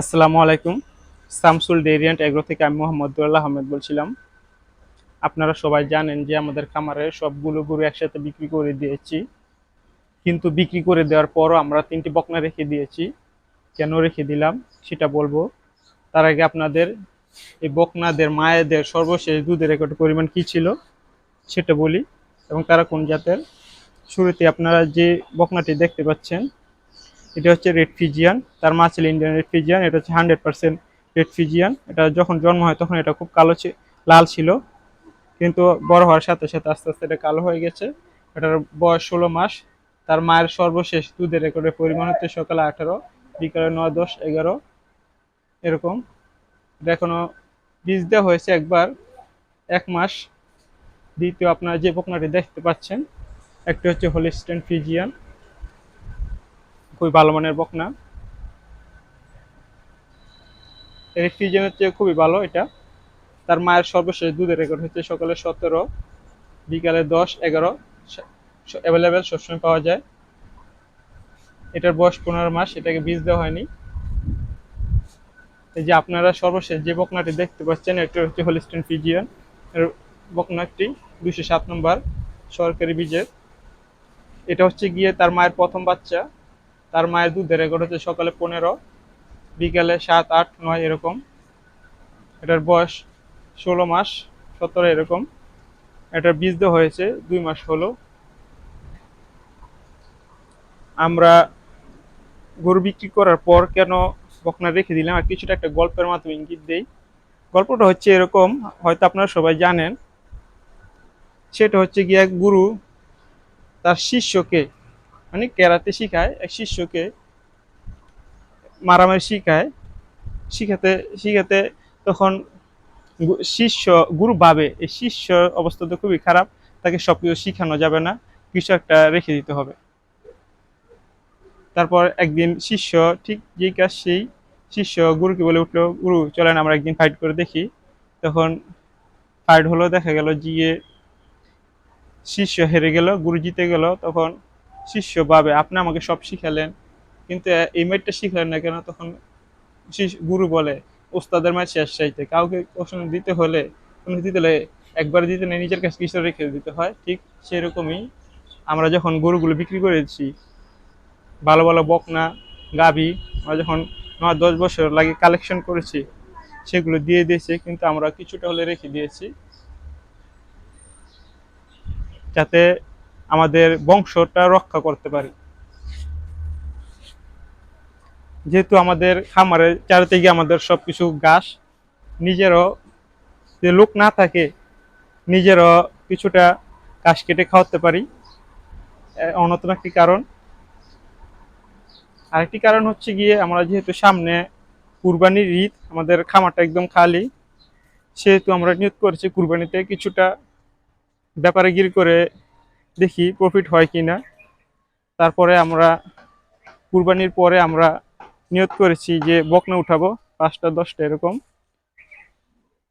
আসসালামু আলাইকুম। সামসুল ডেরিয়ান্ট এগ্রো থেকে আমি মোহাম্মদ আহমেদ বলছিলাম। আপনারা সবাই জানেন যে আমাদের খামারে সবগুলো গরু একসাথে বিক্রি করে দিয়েছি। কিন্তু বিক্রি করে দেওয়ার পরও আমরা তিনটি বকনা রেখে দিয়েছি। কেন রেখে দিলাম সেটা বলব। তার আগে আপনাদের এই বকনাদের, মায়েদের সর্বশেষ দুধের রেকর্ড পরিমাণ কি ছিল সেটা বলি। এবং তারা কোন জাতের? শুরুতে আপনারা যে বকনাটি দেখতে পাচ্ছেন এটা হচ্ছে রেড ফিজিয়ান তার মা ছিল ইন্ডিয়ান রেড ফিজিয়ান এটা হচ্ছে হান্ড্রেড পার্সেন্ট রেড ফিজিয়ান এটা যখন জন্ম হয় তখন এটা খুব কালো ছি- লাল ছিল। কিন্তু বড় হওয়ার সাথে সাথে আস্তে আস্তে এটা কালো হয়ে গেছে। এটার বয়স ষোলো মাস। তার মায়ের সর্বশেষ দুধের রেকর্ডের পরিমাণ হচ্ছে সকালে আঠারো, বিকালে নয়, দশ, এগারো, এরকম। এটা এখনও বীজ দেওয়া হয়েছে একবার, এক মাস। দ্বিতীয় আপনারা যে বকনাটি দেখতে পাচ্ছেন, একটি হচ্ছে হোলিস্টেন ফিজিয়ান খুবই ভালো মানের বকনা। এর ফিজিয়ানের চেয়ে খুবই ভালো এটা। তার মায়ের সর্বশেষ দুধের রেকর্ড হচ্ছে সকালে সতেরো, বিকালে দশ, এগারো অ্যাভেলেবেল সবসময় পাওয়া যায়। এটার বয়স পনেরো মাস, এটাকে বীজ দেওয়া হয়নি। এই যে আপনারা সর্বশেষ যে বকনাটি দেখতে পাচ্ছেন, এটা হচ্ছে হলিস্টেন ফিজিয়ান এর বকনাটি দুশো সাত নম্বর সরকারি বীজের। এটা হচ্ছে গিয়ে তার মায়ের প্রথম বাচ্চা। তার মায়ের দুধের রেকর্ড হচ্ছে সকালে পনেরো, বিকালে সাত, আট, নয়, এরকম। এটার বয়স ষোলো মাস, সতেরো এরকম। এটার বীজ দেওয়া হয়েছে দুই মাস হলো। আমরা গরু বিক্রি করার পর কেন বকনা রেখে দিলাম? আর কিছুটা একটা গল্পের মাধ্যমে ইঙ্গিত দেই। গল্পটা হচ্ছে এরকম, হয়তো আপনারা সবাই জানেন। সেটা হচ্ছে গিয়ে গুরু তার শিষ্যকে মানে কেরাতে শিখায়, এক শিষ্যকে মারামারি শিখায়, শিখাতে শিখাতে তখন শিষ্য, গুরু ভাবে, এই শিষ্য অবস্থা তো খুবই খারাপ, তাকে সব কিছু শিখানো যাবে না, কিছু একটা রেখে দিতে হবে। তারপর একদিন শিষ্য, ঠিক যেই কাজ সেই শিষ্য গুরুকে বলে উঠল, গুরু, চলেন আমরা একদিন ফাইট করে দেখি। তখন ফাইট হলো, দেখা গেল, গিয়ে শিষ্য হেরে গেল, গুরু জিতে গেল, তখন শিষ্য ভাবে আপনি আমাকে সব শিখালেন, কিন্তু এই ম্যাটটা শিখলেন না কেন? তখন গুরু বলে, ওস্তাদের ম্যাচ শেষ চাইতে। কাউকে কোশ্চেন দিতে হলে, কোনো দিতে হলে একবার দিতে নেই, নিজের কাছে কিছু রেখে দিতে হয়। ঠিক সেরকমই আমরা যখন গরুগুলো বিক্রি করেছি, ভালো ভালো বকনা, গাভী, আমরা যখন নয় দশ বছর লাগে কালেকশন করেছি, সেগুলো দিয়ে দিয়েছি, কিন্তু আমরা কিছুটা হলে রেখে দিয়েছি। যাতে আমাদের বংশটা রক্ষা করতে পারি। যেহেতু আমাদের খামারের চারিদিকে আমাদের সব কিছু ঘাস, নিজেরও যে লোক না থাকে, নিজেরও কিছুটা ঘাস কেটে খাওয়াতে পারি। অন্যতম একটি কারণ। আরেকটি কারণ হচ্ছে গিয়ে আমরা যেহেতু সামনে কুরবানির ঈদ, আমাদের খামারটা একদম খালি। সেহেতু আমরা নিয়োগ করেছি কুরবানিতে কিছুটা ব্যাপারে গির করে দেখি প্রফিট হয় কি না তারপরে আমরা কুরবানির পরে আমরা নিয়োগ করেছি যে বকনা উঠাবো, পাঁচটা, দশটা এরকম।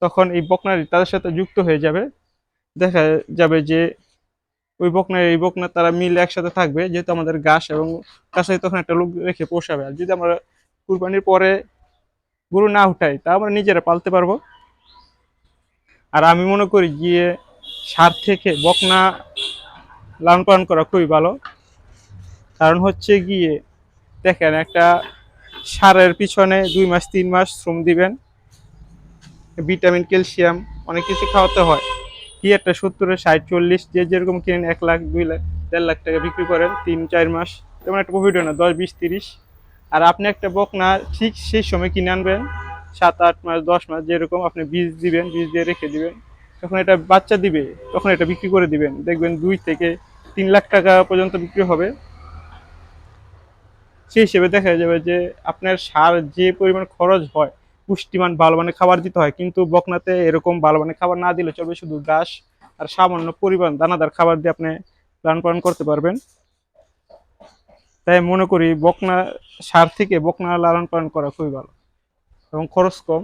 তখন এই বকনারি তাদের সাথে যুক্ত হয়ে যাবে। দেখা যাবে যে ওই বকনা, এই বকনা তারা মিলে একসাথে থাকবে, যেহেতু আমাদের ঘাস এবং কাছে তখন একটা লোক রেখে পোষাবে। আর যদি আমরা কুরবানির পরে গরু না উঠাই, তা আমরা নিজেরা পালতে পারব। আর আমি মনে করি গিয়ে সার থেকে বকনা লালন পালন করা খুবই ভালো। কারণ হচ্ছে গিয়ে, দেখেন একটা সারের পিছনে দুই মাস, তিন মাস শ্রম দিবেন। ভিটামিন, ক্যালসিয়াম, অনেক কিছু খাওয়াতে হয়। কি একটা সত্তরের ষাট, চল্লিশ, যে যেরকম কিনেন, এক লাখ, দুই লাখ, দেড় লাখ টাকা বিক্রি করেন তিন, চার মাস। তেমন একটা প্রফিট হয় না, দশ, বিশ, তিরিশ। আর আপনি একটা বকনা ঠিক সেই সময় কিনে আনবেন, সাত, আট মাস, দশ মাস যেরকম আপনি বীজ দিবেন, বীজ দিয়ে রেখে দিবেন। তখন এটা বাচ্চা দিবে, তখন এটা বিক্রি করে দিবেন। দেখবেন দুই থেকে তিন লাখ টাকা পর্যন্ত বিক্রি হবে। সেই হিসেবে দেখা যাবে যে আপনার সার যে পরিমাণ খরচ হয়, পুষ্টিমান ভালো মানে খাবার দিতে হয়, কিন্তু বকনাতে এরকম ভালো মানে খাবার না দিলে চলবে শুধু ঘাস আর সামান্য পরিমাণ দানাদার খাবার দিয়ে আপনি লালন পালন করতে পারবেন। তাই মনে করি বকনা সার থেকে বকনা লালন পালন করা খুবই ভালো এবং খরচ কম।